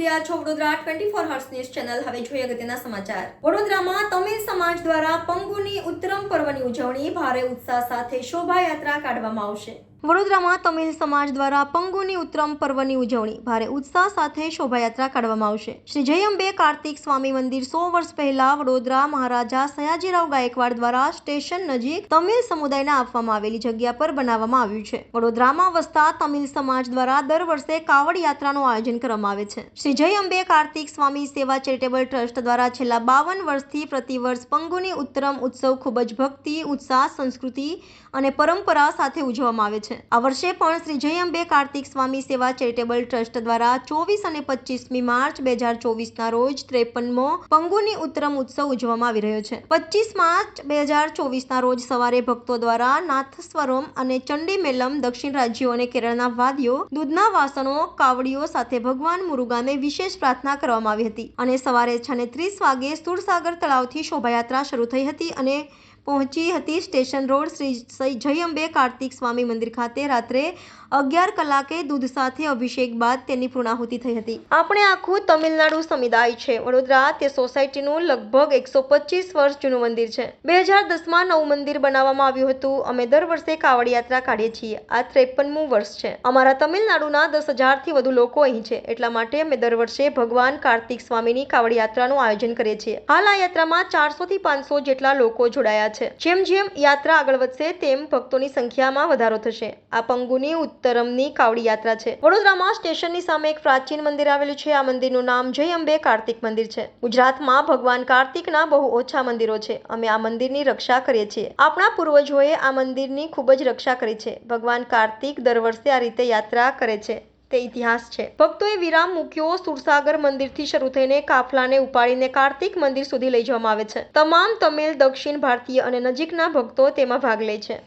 રહ્યા છો Vadodara twenty four hours news channel હવે જોઈએ અગત્યના સમાચાર. વડોદરામાં તમિલ સમાજ દ્વારા પંગુની ઉત્તરમ પર્વની ઉજવણી ભારે ઉત્સાહ સાથે શોભાયાત્રા કાઢવામાં આવશે. વડોદરામાં તમિલ સમાજ દ્વારા પંગુની ઉત્તરમ પર્વની ઉજવણી. ભારે ઉત્સાહ સાથે શોભાયાત્રા કાઢવામાં આવશે. શ્રી જય અંબે કાર્તિક સ્વામી મંદિર સો વર્ષ પહેલા વડોદરા મહારાજા સયાજીરાવ ગાયકવાડ દ્વારા સ્ટેશન નજીક તમિલ સમુદાયને આપવામાં આવેલી જગ્યા પર બનાવવામાં આવ્યું છે. વડોદરામાં વસતા તમિલ સમાજ દ્વારા દર વર્ષે કાવડ યાત્રાનું આયોજન કરવામાં આવે છે. શ્રી જય અંબે કાર્તિક સ્વામી સેવા ચેરિટેબલ ટ્રસ્ટ દ્વારા છેલ્લા બાવન વર્ષથી પ્રતિવર્ષ પંગુની ઉત્તરમ ઉત્સવ ખૂબ જ ભક્તિ, ઉત્સાહ, સંસ્કૃતિ અને પરંપરા સાથે ઉજવવામાં આવે છે. આ વર્ષે પણ શ્રી જયંબે કાર્તિક સ્વામી સેવા ચેરિટેબલ ટ્રસ્ટ દ્વારા ચોવીસ અને પચીસમી માર્ચ બે હજાર ચોવીસના રોજ ત્રેપનમો પંગુની ઉત્તરમ ઉત્સવ ઉજવવામાં આવી રહ્યો છે. પચીસ માર્ચ બે હજાર ચોવીસના રોજ સવારે ભક્તો દ્વારા નાથસ્વરમ અને ચંડી મેલમ દક્ષિણ રાજ્યો અને કેરળના વાદીઓ, દૂધના વાસણો, કાવડીઓ સાથે ભગવાન મુરુગાને વિશેષ પ્રાર્થના કરવામાં આવી હતી. અને સવારે છ ને ત્રીસ વાગે સુરસાગર તળાવથી શોભાયાત્રા શરૂ થઈ હતી અને પહોંચી હતી સ્ટેશન રોડ શ્રી શ્રી જય અંબે કાર્તિક સ્વામી મંદિર ખાતે રાત્રે અગિયાર કલાકે દૂધ સાથે અભિષેક બાદ તેની પૂર્ણાહુતિ થઈ હતી. આપણે આખું તમિલનાડુ સમુદાય છે. વડોદરા તે સોસાયટીનું લગભગ એકસો પચીસ વર્ષ જૂનું મંદિર છે. બે હજાર દસમાં નવું મંદિર બનાવવામાં આવ્યું હતું. અમે દર વર્ષે કાવડ યાત્રા કાઢીએ છીએ. આ ત્રેપનમું વર્ષ છે. અમારા તમિલનાડુના દસ હજારથી વધુ લોકો અહીં છે. એટલા માટે અમે દર વર્ષે ભગવાન કાર્તિક સ્વામીની કાવડ યાત્રાનું આયોજન કરીએ છીએ. હાલ આ યાત્રામાં ચારસોથી પાંચસો જેટલા લોકો જોડાયા છે. જેમ જેમ યાત્રા આગળ વધશે, તેમ ભક્તોની સંખ્યામાં વધારો થશે. આ પંગુની ઉત્તરમની કાવડી યાત્રા છે. વડોદરામાં સ્ટેશનની સામે એક પ્રાચીન મંદિર આવેલું છે. આ મંદિરનું નામ જય અંબે કાર્તિક મંદિર છે. ગુજરાતમાં ભગવાન કાર્તિકના બહુ ઓછા મંદિરો છે. અમે આ મંદિરની રક્ષા કરીએ છીએ. આપણા પૂર્વજોએ આ મંદિરની ખૂબ જ રક્ષા કરી છે. ભગવાન કાર્તિક દર વર્ષે આ રીતે યાત્રા કરે છે. તે ઇતિહાસ છે. ભક્તોએ વિરામ મૂક્યો, સુરસાગર મંદિરથી શરૂ થઈને કાફલાને ઉપાડીને કાર્તિક મંદિર સુધી લઈ જવામાં આવે છે. તમામ તમિલ, દક્ષિણ ભારતીય અને નજીકના ભક્તો તેમાં ભાગ લે છે.